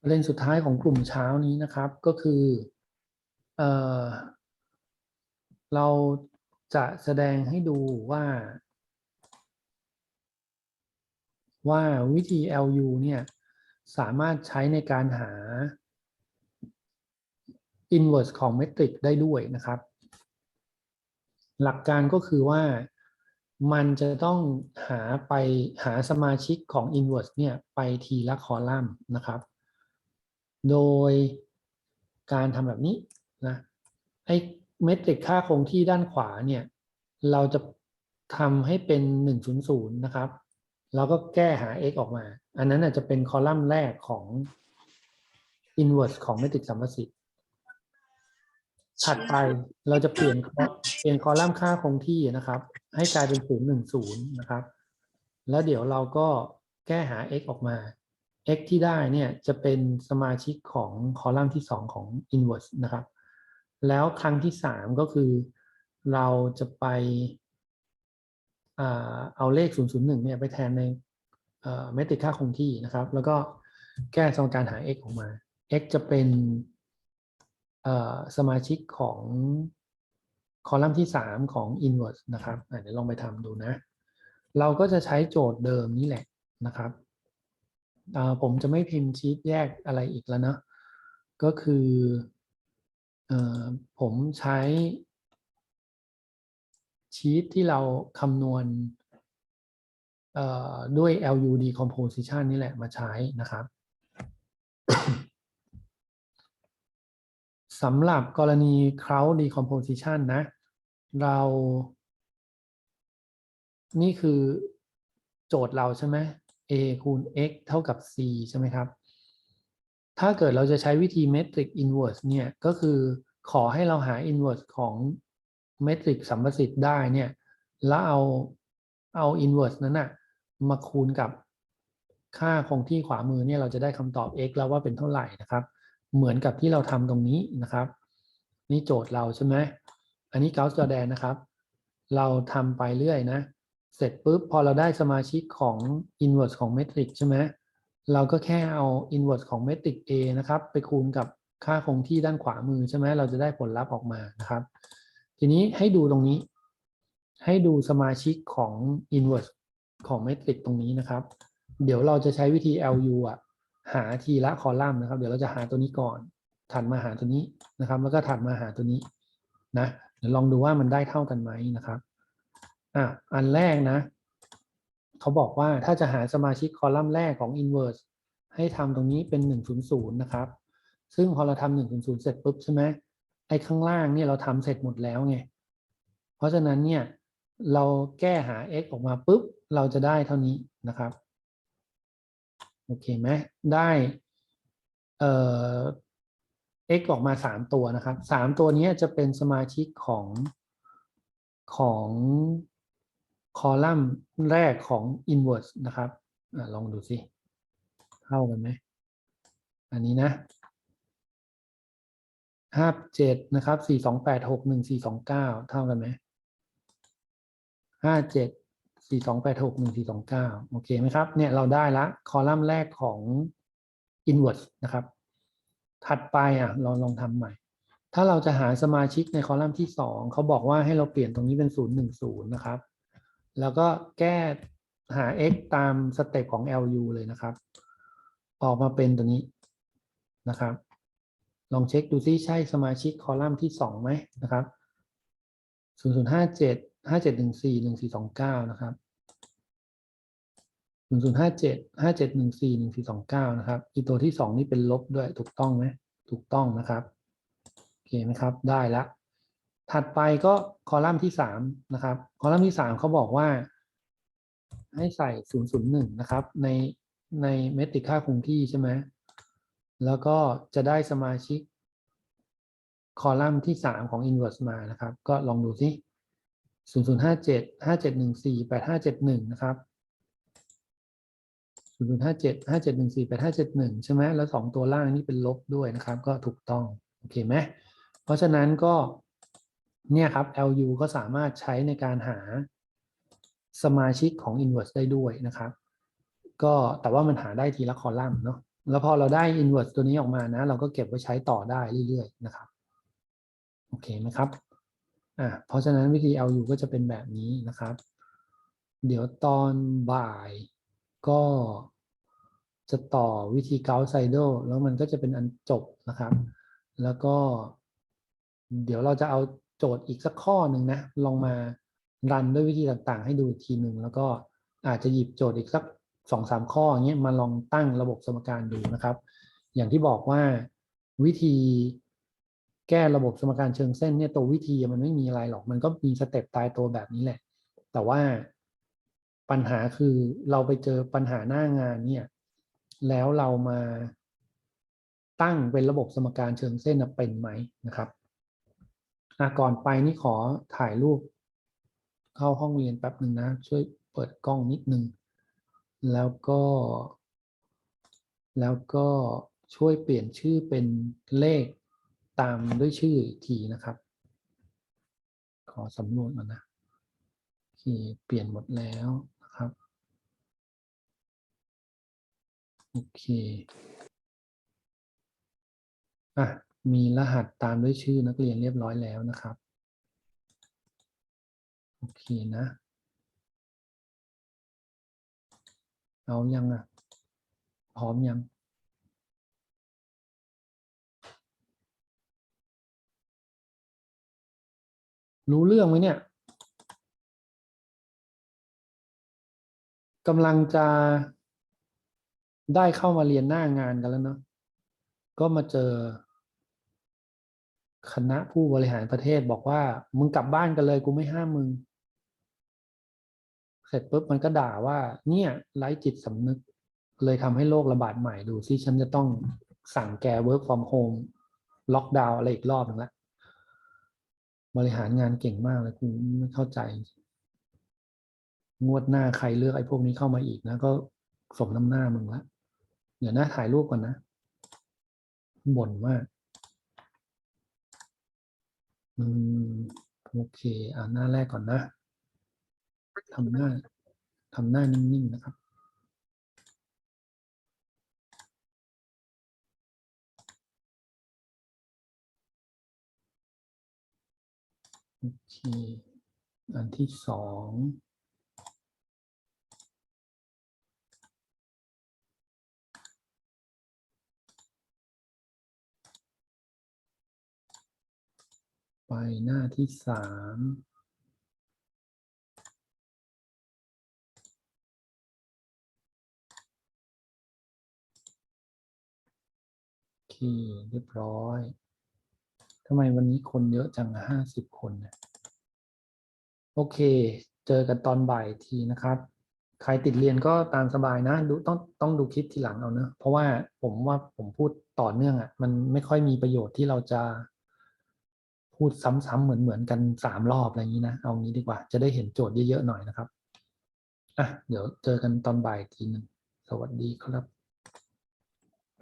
ประเด็นสุดท้ายของกลุ่มเช้านี้นะครับก็คือเออเราจะแสดงให้ดูว่า ว่าวิธี LU เนี่ยสามารถใช้ในการหา inverse ของเมตริกได้ด้วยนะครับ หลักการก็คือว่ามันจะต้องหาไปหาสมาชิกของ inverse เนี่ยไปทีละคอลัมน์นะครับ โดยการทำแบบนี้นะไอ้เมตริกค่าคงที่ด้านขวาเนี่ยเราจะทำให้เป็น 100 นะครับ แล้วก็แก้หา x ออกมา อันนั้นอาจจะเป็นคอลัมน์แรกของ inverse ของเมตริกสัมประสิทธิ์ถัดไปเราจะเปลี่ยนเปลี่ยนคอลัมน์ค่าคงที่นะครับ ให้กลายเป็น 010 นะครับ แล้วเดี๋ยวเราก็แก้หา x ออกมา x ที่ได้เนี่ยจะเป็นสมาชิกของคอลัมน์ที่ 2 ของ inverse นะครับ แล้วครั้งที่ 3 ก็คือเราจะไปเอาเลข 001 เนี่ยไปแทนในเมตริกค่าคงที่นะครับ แล้วก็แก้สมการหา x ออกมา x จะเป็นสมาชิกของคอลัมน์ที่ 3 ของ inverse นะครับเดี๋ยวลองไปทำดูนะ เราก็จะใช้โจทย์เดิมนี่แหละนะครับ ผมจะไม่พิมพ์ชีตแยกอะไรอีกแล้วนะก็คืออผมใช้ชีตที่เราคำนวณด้วย LU decomposition นี่แหละมาใช้นะครับสำหรับกรณี crowd decomposition นะ เรา นี่คือโจทย์เราใช่ไหม a คูณ x เท่ากับ c ใช่ไหมครับ ถ้าเกิดเราจะใช้วิธี metric inverse เนี่ย ก็คือขอให้เราหา inverse ของเมตริกสัมประสิทธิ์ได้เนี่ย แล้วเอาเอา inverse นั้นนะมาคูณกับค่าคงที่ขวามือเนี่ยเราจะได้คำตอบ x แล้วว่าเป็นเท่าไหร่นะครับ เหมือนกับที่เราทำตรงนี้นะครับ นี่โจทย์เราใช่ไหมอันนี้เกาส์จอแดนนะครับ เราทำไปเรื่อยนะ เสร็จปุ๊บพอเราได้สมาชิกของ inverse ของเมตริกใช่ไหมเราก็แค่เอา inverse ของเมตริก A นะครับ ไปคูณกับค่าคงที่ด้านขวามือใช่ไหมเราจะได้ผลลัพธ์ออกมานะครับ ทีนี้ให้ดูตรงนี้ ให้ดูสมาชิกของ inverse ของเมตริกตรงนี้นะครับ เดี๋ยวเราจะใช้วิธี LU อะหาทีละคอลัมน์นะครับ เดี๋ยวเราจะหาตัวนี้ก่อน ถัดมาหาตัวนี้นะครับ แล้วก็ถัดมาหาตัวนี้นะเดี๋ยวลองดูว่ามันได้เท่ากันไหมนะครับ อะอันแรกนะ เขาบอกว่าถ้าจะหาสมาชิกคอลัมน์แรกของ inverse ให้ทำตรงนี้เป็น 100 นะครับ ซึ่งพอเราทำ100 เสร็จปุ๊บใช่ไหมไอ้ข้างล่างเนี่ยเราทำเสร็จหมดแล้วไง เพราะฉะนั้นเนี่ยเราแก้หา x ออกมาปุ๊บ เราจะได้เท่านี้นะครับ โอเคไหมได้เอ่อ x ออกมาสามตัวนะครับสามตัวนี้จะเป็นสมาชิกของของ คอลัมน์แรกของ inverse นะครับอลองดูสิเท่ากันไหม อันนี้นะห้าเจ็ดนะครับสี่สองแปดหกหนึ่งสี่สองเก้าเท่ากันไหมห้าเจ็ดสี่สองแปดหกหนึ่งสี่สองเก้าโอเคไหมครับ เนี่ยเราได้ละคอลัมน์แรกของ inverse นะครับ ถัดไปอะเราลองทำใหม่ ถ้าเราจะหาสมาชิกในคอลัมน์ที่สองเขาบอกว่าให้เราเปลี่ยนตรงนี้เป็นศูนย์หนึ่งศูนย์นะครับ แล้วก็แก้หา x ตามสเต็ปของ LU เลยนะครับ ออกมาเป็นตัวนี้นะครับ ลองเช็คดูซิใช่สมาชิกคอลัมน์ที่สองไหมนะครับศูนย์ศูนย์ห้าเจ็ดห้าเจ็ดหนึ่งสี่หนึ่งสี่สองเก้านะครับศูนย์ศูนย์ห้าเจ็ดห้าเจ็ดหนึ่งสี่หนึ่งสี่สองเก้านะครับอีตัวที่สองนี่เป็นลบด้วยถูกต้องไหมถูกต้องนะครับ โอเคไหมครับ ได้แล้ว ถัดไปก็คอลัมน์ที่สามนะครับ คอลัมน์ที่สามเขาบอกว่า ให้ใส่ศูนย์ศูนย์หนึ่งนะครับ ในในเมตริกค่าคงที่ใช่ไหมแล้วก็จะได้สมาชิก คอลัมน์ที่3ของ inverse มานะครับ ก็ลองดูสิ0057 5714 8571นะครับ0057 5714 8571ใช่ไหมแล้ว2ตัวล่างนี่เป็นลบด้วยนะครับ ก็ถูกต้อง โอเคไหมเพราะฉะนั้นก็ เนี่ยครับ LU ก็สามารถใช้ในการหาสมาชิกของ inverse ได้ด้วยนะครับ ก็แต่ว่ามันหาได้ทีละคอลัมน์เนาะแล้วพอเราได้ inverse ตัวนี้ออกมานะ เราก็เก็บไว้ใช้ต่อได้เรื่อยๆนะครับ โอเคไหมครับอะเพราะฉะนั้นวิธีเอาอยู่ก็จะเป็นแบบนี้นะครับ เดี๋ยวตอนบ่ายก็จะต่อวิธีเกาไซโดแล้วมันก็จะเป็นอันจบนะครับ แล้วก็เดี๋ยวเราจะเอา โจทย์อีกสักข้อหนึ่งนะ ลองมารันด้วยวิธีต่างๆ ให้ดูอีกทีหนึ่งแล้วก็อาจจะหยิบโจทย์อีกสักสองสามข้ออย่างเงี้ยมาลองตั้งระบบสมการดูนะครับ อย่างที่บอกว่าวิธีแก้ระบบสมการเชิงเส้นเนี่ยตัววิธีมันไม่มีอะไรหรอก มันก็มีสเต็ปตายตัวแบบนี้แหละ แต่ว่าปัญหาคือเราไปเจอปัญหาหน้างานเนี่ย แล้วเรามาตั้งเป็นระบบสมการเชิงเส้นเป็นไหมนะครับ อะก่อนไปนี่ขอถ่ายรูป เข้าห้องเรียนแป๊บหนึ่งนะ ช่วยเปิดกล้องนิดนึง แล้วก็ แล้วก็ช่วยเปลี่ยนชื่อเป็นเลขตามด้วยชื่ออีกทีนะครับ ขอสำรวจก่อนนะโอเคเปลี่ยนหมดแล้วนะครับ โอเค อะ มีรหัสตามด้วยชื่อนักเรียนเรียบร้อยแล้วนะครับ โอเคนะ เอายังอะ พร้อมยังรู้เรื่องไหมเนี่ยกำลังจะได้เข้ามาเรียนหน้างานกันแล้วเนาะก็มาเจอ คณะผู้บริหารประเทศบอกว่า มึงกลับบ้านกันเลยกูไม่ห้ามมึง เสร็จปุ๊บมันก็ด่าว่า เนี่ยไร้จิตสำนึก เลยทำให้โรคระบาดใหม่ดูซิฉันจะต้องสั่งแก work from home ล็อกดาวน์อะไรอีกรอบหนึ่งละบริหารงานเก่งมากเลยกูไม่เข้าใจ งวดหน้าใครเลือกไอ้พวกนี้เข้ามาอีกนะ ก็สมน้ำหน้ามึงละ เดี๋ยวนะถ่ายรูปก่อนนะบ่นมาก อืมโอเคอ่าหน้าแรกก่อนนะทำหน้าทำหน้านิ่งๆนะครับโอเคอันที่สอง ไปหน้าที่สามโอเคเรียบร้อยทำไมวันนี้คนเยอะจังห้าสิบคนเนี่ยโอเค เจอกันตอนบ่ายทีนะครับ ใครติดเรียนก็ตามสบายนะ ดูต้องต้องดูคลิปทีหลังเอาเนะ เพราะว่าผมว่าผมพูดต่อเนื่องอะ่ะ มันไม่ค่อยมีประโยชน์ที่เราจะ พูดซ้ำๆเหมือนๆกันสามรอบอะไรอย่างนี้นะเอางี้ดีกว่า จะได้เห็นโจทย์เยอะๆหน่อยนะครับอะเดี๋ยวเจอกันตอนบ่ายทีหนึ่งสวัสดีครับ